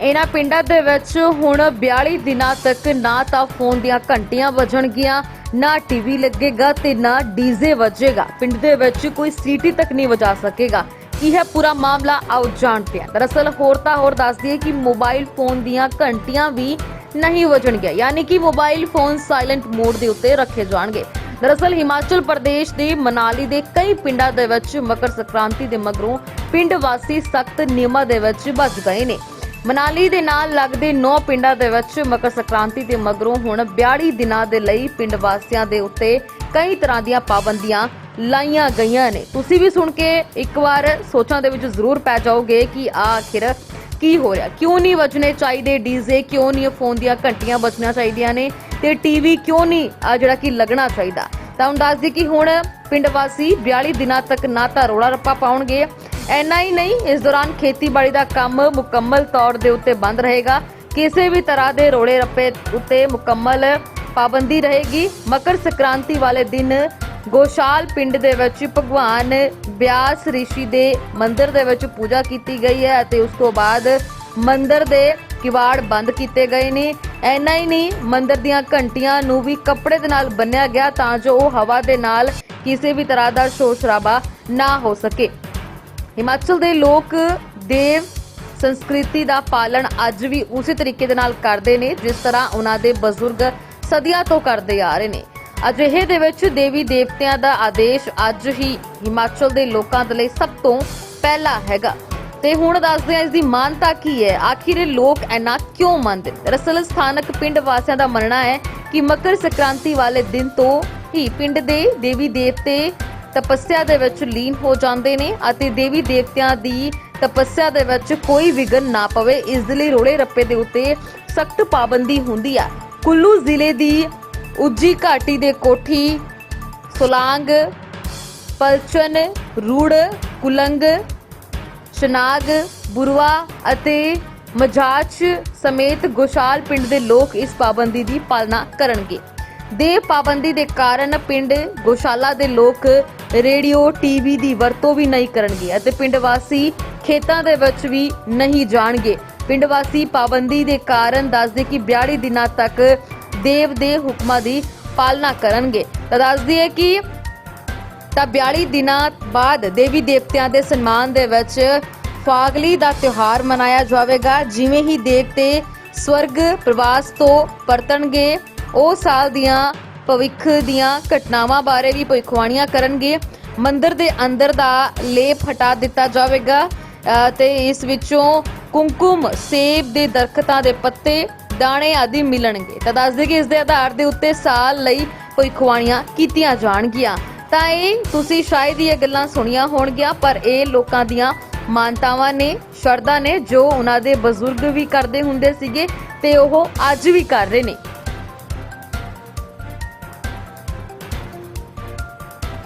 ਇਹਨਾਂ ਪਿੰਡਾਂ ਦੇ ਵਿੱਚ ਹੁਣ 42 ਦਿਨਾਂ ਤੱਕ ਨਾ ਤਾਂ ਫੋਨ ਦੀਆਂ ਘੰਟੀਆਂ ਵੱਜਣਗੀਆਂ, ਨਾ ਟੀਵੀ ਲੱਗੇਗਾ ਤੇ ਨਾ ਡੀਜ਼ੇ ਵੱਜੇਗਾ। ਪਿੰਡ ਦੇ ਵਿੱਚ ਕੋਈ ਸੀਟੀ ਤੱਕ ਨਹੀਂ ਵਜਾ ਸਕੇਗਾ। ਕੀ ਹੈ ਪੂਰਾ ਮਾਮਲਾ, ਆਓ ਜਾਣਦੇ ਹਾਂ। ਦਰਅਸਲ ਹੋਰ ਤਾਂ ਹੋਰ ਦੱਸ ਦਈਏ ਕਿ ਮੋਬਾਈਲ ਫੋਨ ਦੀਆਂ ਘੰਟੀਆਂ ਵੀ ਨਹੀਂ ਵਜਣਗੀਆਂ, ਯਾਨੀ ਕਿ ਮੋਬਾਈਲ ਫੋਨ ਸਾਇਲੈਂਟ ਮੋਡ ਦੇ ਉੱਤੇ ਰੱਖੇ ਜਾਣਗੇ। ਦਰਅਸਲ ਹਿਮਾਚਲ ਪ੍ਰਦੇਸ਼ ਦੇ ਮਨਾਲੀ ਦੇ ਕਈ ਪਿੰਡਾਂ ਦੇ ਵਿੱਚ ਮਕਰ ਸੰਕ੍ਰਾਂਤੀ ਦੇ ਮਗਰੋਂ ਪਿੰਡ ਵਾਸੀ ਸਖਤ ਨਿਯਮਾਂ ਦੇ ਵਿੱਚ ਬਚ ਗਏ ਨੇ। ਮਨਾਲੀ ਦੇ ਨਾਲ ਲੱਗਦੇ 9 ਪਿੰਡਾਂ ਦੇ ਵਿੱਚ ਮਕਰ ਸੰਕ੍ਰਾਂਤੀ ਦੇ ਮਗਰੋਂ ਹੁਣ 42 ਦਿਨਾਂ ਦੇ ਲਈ ਪਿੰਡ ਵਾਸੀਆਂ ਦੇ ਉੱਤੇ ਕਈ ਤਰ੍ਹਾਂ ਦੀਆਂ ਪਾਬੰਦੀਆਂ ਲਾਈਆਂ ਗਈਆਂ ਨੇ। ਤੁਸੀਂ ਵੀ ਸੁਣ ਕੇ ਇੱਕ ਵਾਰ ਸੋਚਾਂ ਦੇ ਵਿੱਚ ਜ਼ਰੂਰ ਪੈ ਜਾਓਗੇ ਕਿ ਆ ਆਖਿਰ ਕੀ ਹੋ ਰਿਹਾ। ਕਿਉਂ ਨਹੀਂ ਵੱਜਣੇ ਚਾਹੀਦੇ ਡੀਜ਼ੇ? ਕਿਉਂ ਨਹੀਂ ਫੋਨ ਦੀਆਂ ਘੰਟੀਆਂ ਵੱਜਣੀਆਂ ਚਾਹੀਦੀਆਂ ਨੇ? ਤੇ ਟੀਵੀ ਕਿਉਂ ਨਹੀਂ ਆ ਜਿਹੜਾ ਕਿ ਲੱਗਣਾ ਚਾਹੀਦਾ? ਤਾਂ ਹੁਣ ਦੱਸ ਕਿ ਹੁਣ ਪਿੰਡ ਵਾਸੀ 42 ਦਿਨਾਂ ਤੱਕ ਨਾ ਤਾਂ ਰੋਲਾ ਰੱਪਾ ਪਾਉਣਗੇ ਐਨਾ ਹੀ ਨਹੀਂ, ਇਸ ਦੌਰਾਨ ਖੇਤੀਬਾੜੀ ਦਾ ਕੰਮ ਮੁਕੰਮਲ ਤੌਰ ਦੇ ਉੱਤੇ ਬੰਦ ਰਹੇਗਾ। ਕਿਸੇ ਵੀ ਤਰ੍ਹਾਂ ਦੇ ਰੋਲੇ ਰੱਪੇ ਉੱਤੇ ਮੁਕੰਮਲ ਪਾਬੰਦੀ ਰਹੇਗੀ। ਮਕਰ ਸੰਕ੍ਰਾਂਤੀ ਵਾਲੇ ਦਿਨ ਗੋਸ਼ਾਲ ਪਿੰਡ ਦੇ ਵਿੱਚ ਭਗਵਾਨ ਬਿਆਸ ਰਿਸ਼ੀ ਦੇ ਮੰਦਿਰ ਦੇ ਵਿੱਚ ਪੂਜਾ ਕੀਤੀ ਗਈ ਹੈ ਅਤੇ ਉਸ ਤੋਂ ਬਾਅਦ ਮੰਦਿਰ ਦੇ ਕਿਵਾੜ ਬੰਦ ਕੀਤੇ ਗਏ ਨੇ। ਐਨਾ ਹੀ ਨਹੀਂ, ਮੰਦਿਰ ਦੀਆਂ ਘੰਟੀਆਂ ਨੂੰ ਵੀ ਕੱਪੜੇ ਦੇ ਨਾਲ ਬੰਨਿਆ ਗਿਆ ਤਾਂ ਜੋ ਉਹ ਹਵਾ ਦੇ ਨਾਲ ਕਿਸੇ ਵੀ ਤਰ੍ਹਾਂ ਦਾ ਸ਼ੋਰ ਸ਼ਰਾਬਾ ਨਾ ਹੋ ਸਕੇ। ਹਿਮਾਚਲ ਦੇ ਲੋਕ ਦੇਵ ਸੰਸਕ੍ਰਿਤੀ ਦਾ ਪਾਲਣ ਅੱਜ ਵੀ ਉਸੇ ਤਰੀਕੇ ਦੇ ਨਾਲ ਕਰਦੇ ਨੇ, ਜਿਸ ਤਰ੍ਹਾਂ ਉਹਨਾਂ ਦੇ ਬਜ਼ੁਰਗ ਸਦੀਆਂ ਤੋਂ ਕਰਦੇ ਆ ਰਹੇ ਨੇ। ਅਜਿਹੇ ਦੇ ਵਿੱਚ ਦੇਵੀ ਦੇਵਤਿਆਂ ਦਾ ਆਦੇਸ਼ ਅੱਜ ਹੀ ਹਿਮਾਚਲ ਦੇ ਲੋਕਾਂ ਦੇ ਲਈ ਸਭ ਤੋਂ ਪਹਿਲਾ ਹੈਗਾ। ਤੇ ਹੁਣ ਦੱਸਦੇ ਹਾਂ, ਇਸ ਦੀ ਮਾਨਤਾ ਕੀ ਹੈ? ਆਖਿਰ ਇਹ ਲੋਕ ਇੰਨਾ ਕਿਉਂ ਮੰਨਦੇ? ਦਰਅਸਲ ਸਥਾਨਕ ਪਿੰਡ ਵਾਸੀਆਂ ਦਾ ਮੰਨਣਾ ਹੈ ਕਿ ਮਕਰ ਸੰਕ੍ਰਾਂਤੀ ਵਾਲੇ ਦਿਨ ਤੋਂ ਹੀ ਪਿੰਡ ਦੇ ਦੇਵੀ ਦੇਵਤੇ ਤਪੱਸਿਆ ਦੇ ਵਿੱਚ ਲੀਨ ਹੋ ਜਾਂਦੇ ਨੇ ਅਤੇ ਦੇਵੀ ਦੇਵਤਿਆਂ ਦੀ ਤਪੱਸਿਆ ਦੇ ਵਿੱਚ ਕੋਈ ਵਿਘਨ ਨਾ ਪਵੇ, ਇਸ ਦੇ ਲਈ ਰੋਲੇ ਰੱਪੇ ਦੇ ਉੱਤੇ ਸਖਤ ਪਾਬੰਦੀ ਹੁੰਦੀ ਆ। ਕੁੱਲੂ ਜ਼ਿਲ੍ਹੇ ਦੀ ਉੱਜੀ ਘਾਟੀ ਦੇ ਕੋਠੀ, ਸੁਲਾਂਗ, ਪਲਚਨ, ਰੂੜ, ਕੁਲੰਗ, ਸ਼ਨਾਗ, ਬੁਰਵਾ ਅਤੇ ਮਜਾਚ ਸਮੇਤ ਗੋਸ਼ਾਲ ਪਿੰਡ ਦੇ ਲੋਕ ਇਸ ਪਾਬੰਦੀ ਦੀ ਪਾਲਣਾ ਕਰਨਗੇ। ਦੇ ਪਾਬੰਦੀ ਦੇ ਕਾਰਨ ਪਿੰਡ ਗੋਸ਼ਾਲਾ ਦੇ ਲੋਕ ਰੇਡੀਓ ਟੀਵੀ ਦੀ ਵਰਤੋਂ ਵੀ ਨਹੀਂ ਕਰਨਗੇ ਅਤੇ ਪਿੰਡ ਵਾਸੀ ਖੇਤਾਂ ਦੇ ਵਿੱਚ ਵੀ ਨਹੀਂ ਜਾਣਗੇ। ਪਿੰਡ ਵਾਸੀ ਪਾਬੰਦੀ ਦੇ ਕਾਰਨ ਦੱਸਦੇ ਕਿ 42 ਦਿਨਾਂ ਤੱਕ ਦੇਵ ਦੇ ਹੁਕਮਾਂ ਦੀ ਪਾਲਣਾ ਕਰਨਗੇ। ਤਾਂ ਦੱਸਦੀ ਹੈ ਕਿ ਤਾਂ 42 ਦਿਨਾਂ ਬਾਅਦ ਦੇਵੀ ਦੇਵਤਿਆਂ ਦੇ ਸਨਮਾਨ ਦੇ ਵਿੱਚ ਫਾਗਲੀ ਦਾ ਤਿਉਹਾਰ ਮਨਾਇਆ ਜਾਵੇਗਾ। ਜਿਵੇਂ ਹੀ ਦੇਵਤੇ ਸਵਰਗ ਪ੍ਰਵਾਸ ਤੋਂ ਪਰਤਣਗੇ, ਉਹ ਸਾਲ ਦੀਆਂ ਭਵਿੱਖ ਦੀਆਂ ਘਟਨਾਵਾਂ ਬਾਰੇ ਵੀ ਭਵਿੱਖਬਾਣੀਆਂ ਕਰਨਗੇ। ਮੰਦਰ ਦੇ ਅੰਦਰ ਦਾ ਲੇਪ ਹਟਾ ਦਿੱਤਾ ਜਾਵੇਗਾ ਅ, ਤੇ ਇਸ ਵਿੱਚੋਂ ਕੁੰਕੁਮ ਸੇਬ ਦੇ ਦਰਖਤਾਂ ਦੇ ਪੱਤੇ ਦਾਣੇ ਆਦਿ ਮਿਲਣਗੇ। ਤਾਂ ਦੱਸਦੇ ਕਿ ਇਸ ਦੇ ਆਧਾਰ ਦੇ ਉੱਤੇ ਸਾਲ ਲਈ ਭਵਿੱਖਬਾਣੀਆਂ ਕੀਤੀਆਂ ਜਾਣਗੀਆਂ। ਤਾਂ ਇਹ ਤੁਸੀਂ ਸ਼ਾਇਦ ਹੀ ਇਹ ਗੱਲਾਂ ਸੁਣੀਆਂ ਹੋਣਗੀਆਂ ਪਰ ਇਹ ਲੋਕਾਂ ਦੀਆਂ ਮਾਨਤਾਵਾਂ ਨੇ ਸ਼ਰਧਾ ਨੇ ਜੋ ਉਹਨਾਂ ਦੇ ਬਜ਼ੁਰਗ ਵੀ ਕਰਦੇ ਹੁੰਦੇ ਸੀਗੇ ਤੇ ਉਹ ਅੱਜ ਵੀ ਕਰ ਰਹੇ ਨੇ।